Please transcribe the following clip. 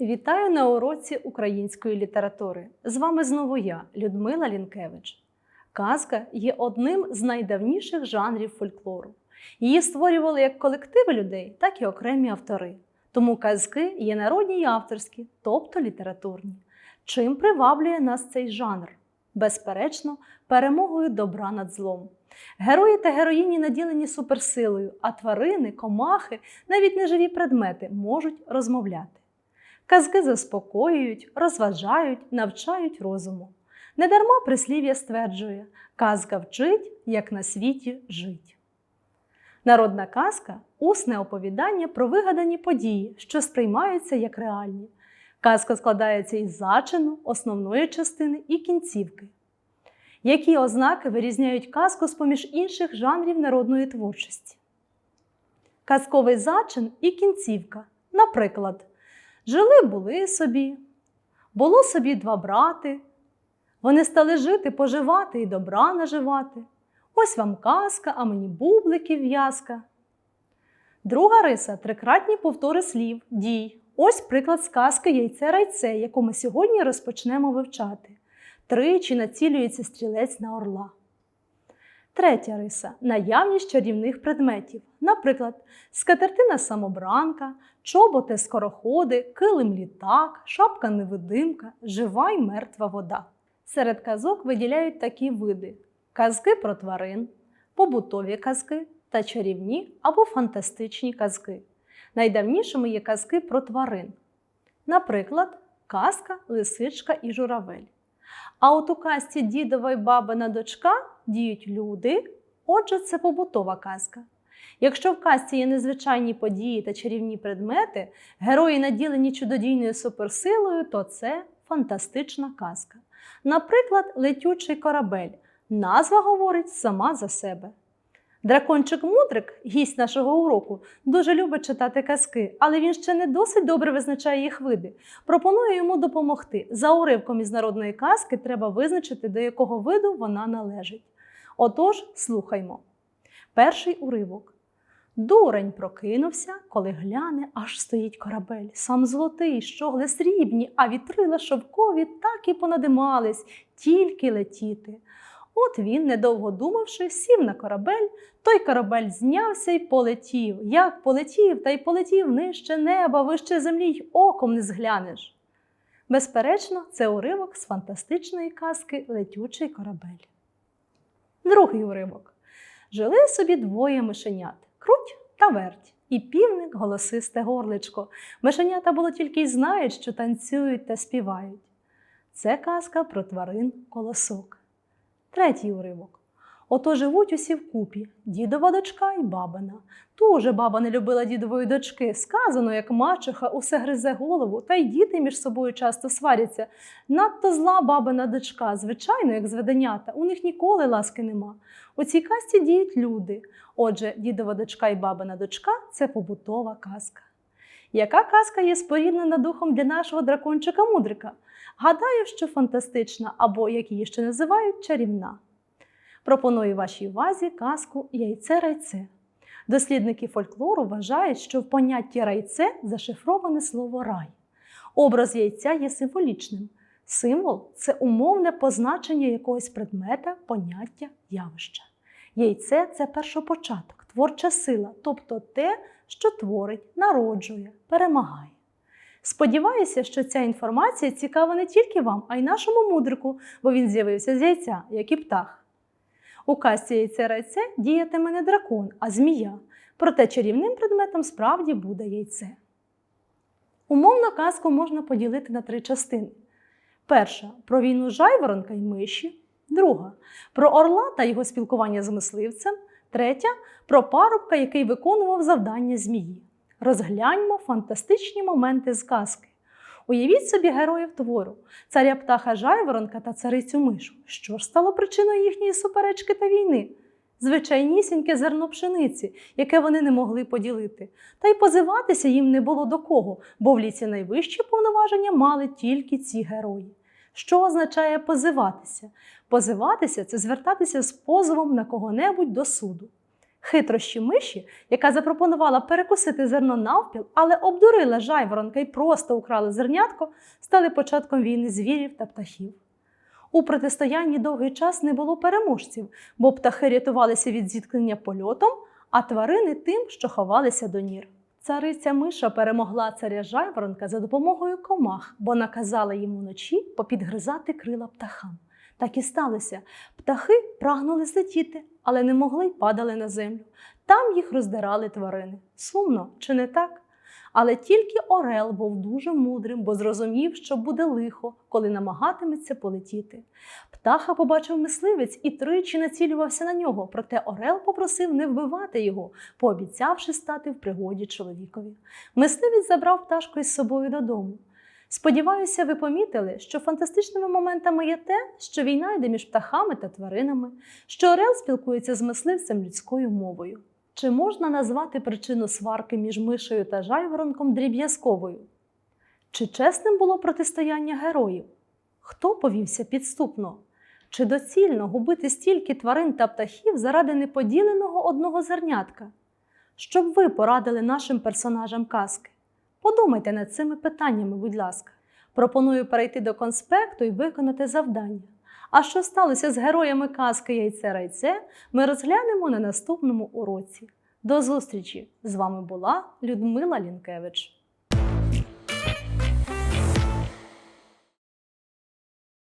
Вітаю на уроці української літератури. З вами знову я, Людмила Лінкевич. Казка є одним з найдавніших жанрів фольклору. Її створювали як колективи людей, так і окремі автори. Тому казки є народні й авторські, тобто літературні. Чим приваблює нас цей жанр? Безперечно, перемогою добра над злом. Герої та героїні наділені суперсилою, а тварини, комахи, навіть неживі предмети можуть розмовляти. Казки заспокоюють, розважають, навчають розуму. Недарма прислів'я стверджує, казка вчить, як на світі жить. Народна казка усне оповідання про вигадані події, що сприймаються як реальні. Казка складається із зачину, основної частини і кінцівки. Які ознаки вирізняють казку з поміж інших жанрів народної творчості? Казковий зачин і кінцівка. Наприклад, жили були собі, було собі два брати. Вони стали жити, поживати і добра наживати. Ось вам казка, а мені бубликів в'язка. Друга риса трикратні повтори слів, дій. Ось приклад сказки Яйце райце, яку ми сьогодні розпочнемо вивчати. Тричі націлюється стрілець на орла. Третя риса наявність чарівних предметів. Наприклад, скатертина самобранка, чоботи скороходи, килим літак, шапка невидимка, жива й мертва вода. Серед казок виділяють такі види: казки про тварин, побутові казки та чарівні або фантастичні казки. Найдавнішими є казки про тварин. Наприклад, казка Лисичка і журавель. А от у казці дідова й бабина дочка діють люди, отже, це побутова казка. Якщо в казці є незвичайні події та чарівні предмети, герої наділені чудодійною суперсилою, то це фантастична казка. Наприклад, летючий корабель. Назва говорить сама за себе. Дракончик Мудрик, гість нашого уроку, дуже любить читати казки, але він ще не досить добре визначає їх види. Пропоную йому допомогти. За уривком із народної казки треба визначити, до якого виду вона належить. Отож, слухаймо. Перший уривок. Дурень прокинувся, коли гляне, аж стоїть корабель. Сам золотий, щогли срібні, а вітрила шовкові так і понадимались, тільки летіти. От він, недовго думавши, сів на корабель, той корабель знявся й полетів. Як полетів, та й полетів нижче неба, вище землі й оком не зглянеш. Безперечно, це уривок з фантастичної казки Летючий корабель. Другий уривок. Жили собі двоє мишенят круть та верть. І півник голосисте горличко. Мишенята було тільки й знають, що танцюють та співають. Це казка про тварин колосок. Третій уривок. Ото живуть усі вкупі дідова дочка і бабина. Дуже баба не любила дідової дочки. Сказано, як мачеха усе гризе голову, та й діти між собою часто сваряться. Надто зла бабина дочка, звичайно, як зведенята, у них ніколи ласки нема. У цій казці діють люди. Отже, дідова дочка і бабина дочка це побутова казка. Яка казка є споріднена духом для нашого дракончика мудрика? Гадаю, що фантастична, або, як її ще називають, чарівна. Пропоную вашій увазі казку Яйце-райце. Дослідники фольклору вважають, що в понятті райце зашифроване слово рай. Образ яйця є символічним. Символ це умовне позначення якогось предмета, поняття, явища. Яйце це першопочаток, творча сила, тобто те, що творить, народжує, перемагає. Сподіваюся, що ця інформація цікава не тільки вам, а й нашому мудрику, бо він з'явився з яйця, як і птах. У казці яйце райце діятиме не дракон, а змія. Проте чарівним предметом справді буде яйце. Умовно казку можна поділити на три частини. Перша про війну жайворонка й миші, друга про орла та його спілкування з мисливцем, третя про парубка, який виконував завдання змії. Розгляньмо фантастичні моменти з казки. Уявіть собі героїв твору, царя птаха Жайворонка та царицю мишу. Що ж стало причиною їхньої суперечки та війни? Звичайнісіньке зерно пшениці, яке вони не могли поділити. Та й позиватися їм не було до кого, бо в ліці найвищі повноваження мали тільки ці герої. Що означає позиватися? Позиватися це звертатися з позовом на кого-небудь до суду. Хитрощі миші, яка запропонувала перекусити зерно навпіл, але обдурила жайворонка і просто украла зернятко, стали початком війни звірів та птахів. У протистоянні довгий час не було переможців, бо птахи рятувалися від зіткнення польотом, а тварини тим, що ховалися до нір. Цариця Миша перемогла царя жайворонка за допомогою комах, бо наказала йому вночі попідгризати крила птахам. Так і сталося. Птахи прагнули злетіти, але не могли й падали на землю. Там їх роздирали тварини. Сумно, чи не так? Але тільки Орел був дуже мудрим, бо зрозумів, що буде лихо, коли намагатиметься полетіти. Птаха побачив мисливець і тричі націлювався на нього, проте Орел попросив не вбивати його, пообіцявши стати в пригоді чоловікові. Мисливець забрав пташку із собою додому. Сподіваюся, ви помітили, що фантастичними моментами є те, що війна йде між птахами та тваринами, що Орел спілкується з мисливцем людською мовою. Чи можна назвати причину сварки між мишею та жайворонком дріб'язковою? Чи чесним було протистояння героїв? Хто повівся підступно? Чи доцільно губити стільки тварин та птахів заради неподіленого одного зернятка? Що б ви порадили нашим персонажам казки? Подумайте над цими питаннями, будь ласка. Пропоную перейти до конспекту і виконати завдання. А що сталося з героями казки Яйце Райце, ми розглянемо на наступному уроці. До зустрічі! З вами була Людмила Лінкевич.